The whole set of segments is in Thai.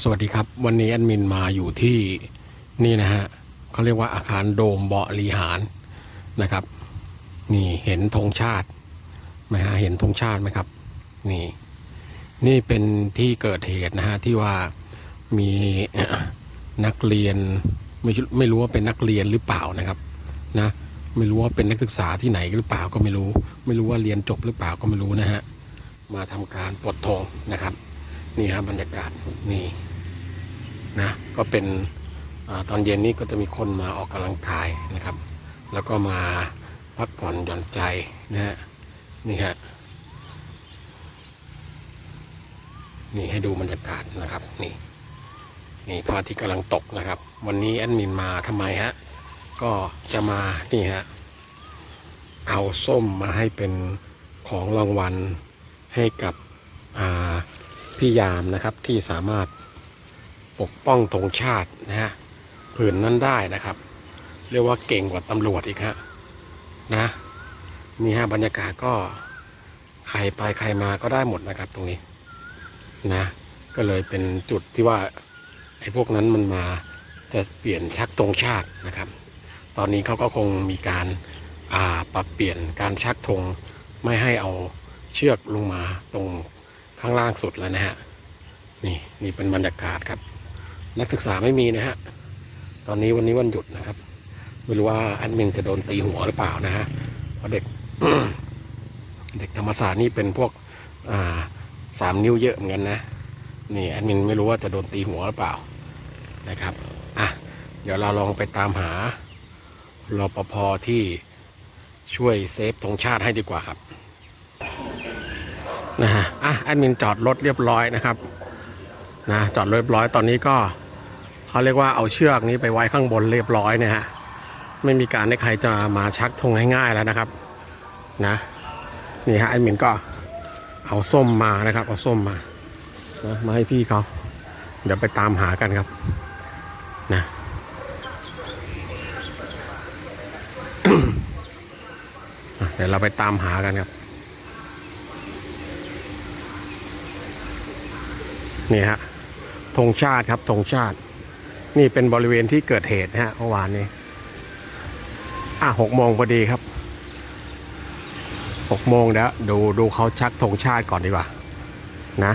สวัสดีครับ วันนี้แอดมินมาอยู่ที่นี่นะฮะเขาเรียกว่าอาคารโดมเบาะลีหารนะครับ นี่เห็นธงชาติไหมฮะเห็นธงชาติไหมครับ นี่ นี่เป็นที่เกิดเหตุนะฮะที่ว่ามีนักเรียนไม่ไม่รู้ว่าเป็นนักเรียนหรือเปล่านะครับนะไม่รู้ว่าเป็นนักศึกษาที่ไหนหรือเปล่าก็ไม่รู้ ไม่รู้ว่าเรียนจบหรือเปล่าก็ไม่รู้นะฮะมาทำการปลดธงนะครับ นี่ครับบรรยากาศนี่นะก็เป็นอตอนเย็นนี้ก็จะมีคนมาออกกำลังกายนะครับ แล้วก็มาพักผ่อนหย่อนใจนะฮะนี่ฮะนี่ให้ดูบรรยากาศนะครับนี่นี่พระอาทิตย์กำลังตกนะครับ วันนี้แอดมินมาทำไมฮะก็จะมานี่ฮะเอาส้มมาให้เป็นของรางวัลให้กับอ่า พี่ยามนะครับที่สามารถปกป้องธงชาตินะฮะผืนนั้นได้นะครับ เรียกว่าเก่งกว่าตำรวจอีกฮะนะนี่ฮะบรรยากาศก็ใครไปใครมาก็ได้หมดนะครับตรงนี้นะก็เลยเป็นจุดที่ว่าไอ้พวกนั้นมันมาจะเปลี่ยนชักธงชาตินะครับ ตอนนี้เขาก็คงมีการาปรับเปลี่ยนการชักธงไม่ให้เอาเชือกลงมาตรง ข้างล่างสุดแล้วนะฮะ นี่นี่เป็นบรรยากาศครับ นักศึกษาไม่มีนะฮะ ตอนนี้วันนี้วันหยุดนะครับ ไม่รู้ว่าแอดมินจะโดนตีหัวหรือเปล่านะฮะ เพราะเด็ก เด็กธรรมศาสตร์นี่เป็นพวกอ่าสามนิ้วเยอะเหมือนกันนะ นี่แอดมินไม่รู้ว่าจะโดนตีหัวหรือเปล่านะครับ อะ เดี๋ยวเราลองไปตามหารปภที่ช่วยเซฟธงชาติให้ดีกว่าครับ นะฮะอะแอดมินจอดรถเรียบร้อยนะครับนะจอดเรียบร้อยตอนนี้ก็เขาเรียกว่าเอาเชือกนี้ไปไว้ข้างบนเรียบร้อยเนี่ยฮะไม่มีการให้ใครจะมาชักธงง่ายๆแล้วนะครับนะนี่ฮะแอดมินก็เอาส้มมานะครับ เอาส้มมานะมาให้พี่เขาเดี๋ยวไปตามหากันครับนะเดี๋ยวเราไปตามหากันครับ นี่ฮะธงชาติครับธงชาติ นี่เป็นบริเวณที่เกิดเหตุนะฮะเมื่อวานนี้ อะหกโมงพอดีครับหกโมงเดี๋ยวดูดูเขาชักธงชาติก่อนดีกว่า นะ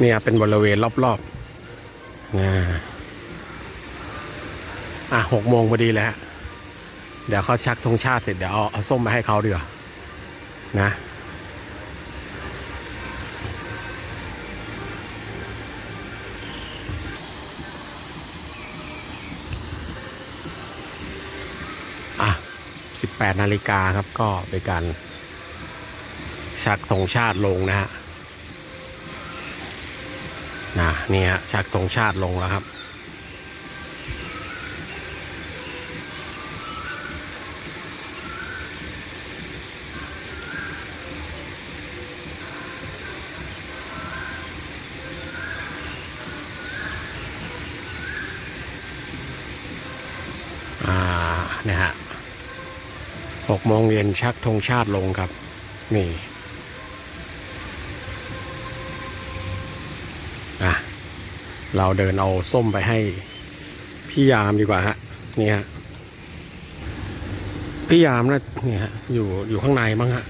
เนี่ยเป็นบริเวณรอบๆนะอะหกโมงพอดีแล้วเดี๋ยวเขาชักธงชาติเสร็จเดี๋ยวเอาเอาส้มมาให้เขาดีกว่านะ 18นาฬิกาครับก็เป็นการชักธงชาติลงนะฮะนะนี่ฮะชักธงชาติลงแล้วครับ อ่านี่ฮะ หกโมงเย็นชักธงชาติลงครับ นี่อะเราเดินเอาส้มไปให้พี่ยามดีกว่าฮะนี่ฮะพี่ยามนะเนี่ยฮะอยู่อยู่ข้างในบ้างฮะ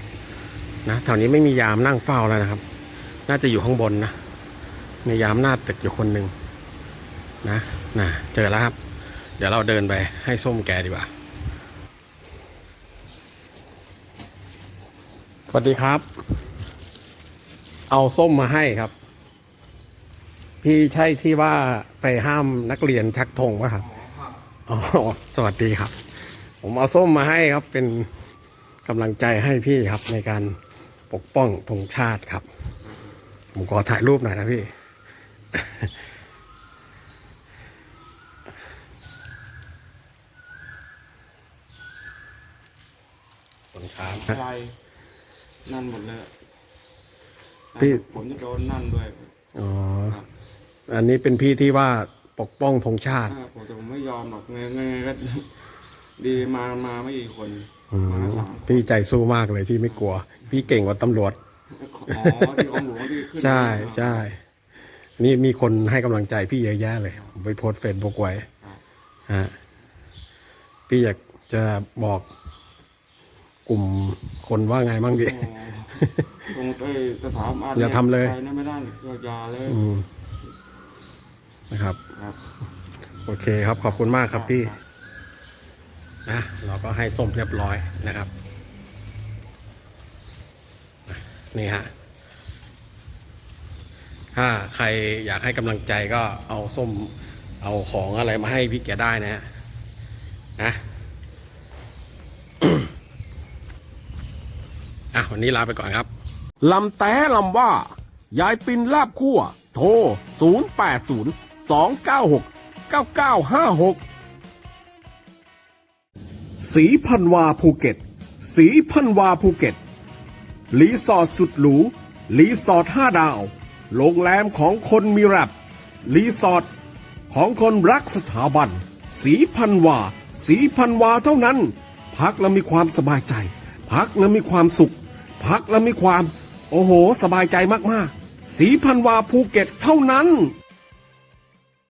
นะแถวนี้ไม่มียามนั่งเฝ้าแล้วนะครับ น่าจะอยู่ข้างบนนะมียามหน้าตึกอยู่คนหนึ่งนะนะเจอแล้วครับ เดี๋ยวเราเดินไปให้ส้มแกดีกว่า สวัสดีครับ เอาส้มมาให้ครับ พี่ใช่ที่ว่าไปห้ามนักเรียนชักธงป่ะครับอ๋อสวัสดีครับ ผมเอาส้มมาให้ครับเป็นกำลังใจให้พี่ครับ ในการปกป้องธงชาติครับ ผมขอถ่ายรูปหน่อยนะพี่ ขอบคุณครับอะไร นั่นหมดเลยพี่ ผมจะโดนนั่นด้วยอ๋อ ครับอันนี้เป็นพี่ที่ว่าปกป้องธงชาติอ่าผมแต่ผมไม่ยอมหรอกไงไงก็ ดีมามาไม่กี่คนอืมมาสามพี่ใจสู้มากเลยพี่ไม่กลัว พี่เก่งกว่าตำรวจคนอ๋อที่ของหลวงที่ขึ้นใช่ใช่ นี่มีคนให้กำลังใจพี่เยอะแยะเลยผมไปโพสเฟซบุ๊กไว้ครับฮะพี่อยากจะบอก กลุ่มคนว่าไงบ้างพี่อ๋อตรงไอ้สถาบันอย่าทำเลย ไปนะไม่ได้อย่าเลยอืมนะครับ ครับ โอเคครับ ขอบคุณมากครับพี่ นะเราก็ให้ส้มเรียบร้อยนะครับอะนี่ฮะ ถ้าใครอยากให้กำลังใจก็เอาส้ม เอาของอะไรมาให้พี่แกได้นะฮะนะ อะวันนี้ลาไปก่อนครับลำแต่ลำว่า ยายปินลาบคั่ว โทร 080 296 9956 สีพันวาภูเก็ต สีพันวาภูเก็ต รีสอร์ทสุดหรู รีสอร์ทห้าดาว โรงแรมของคนมีแรบรีสอร์ทของคนรักสถาบัน สีพันวา สีพันวาเท่านั้น พักแล้วมีความสบายใจ พักแล้วมีความสุข พักแล้วมีความ โอ้โห สบายใจมากๆ สีพันวาภูเก็ตเท่านั้น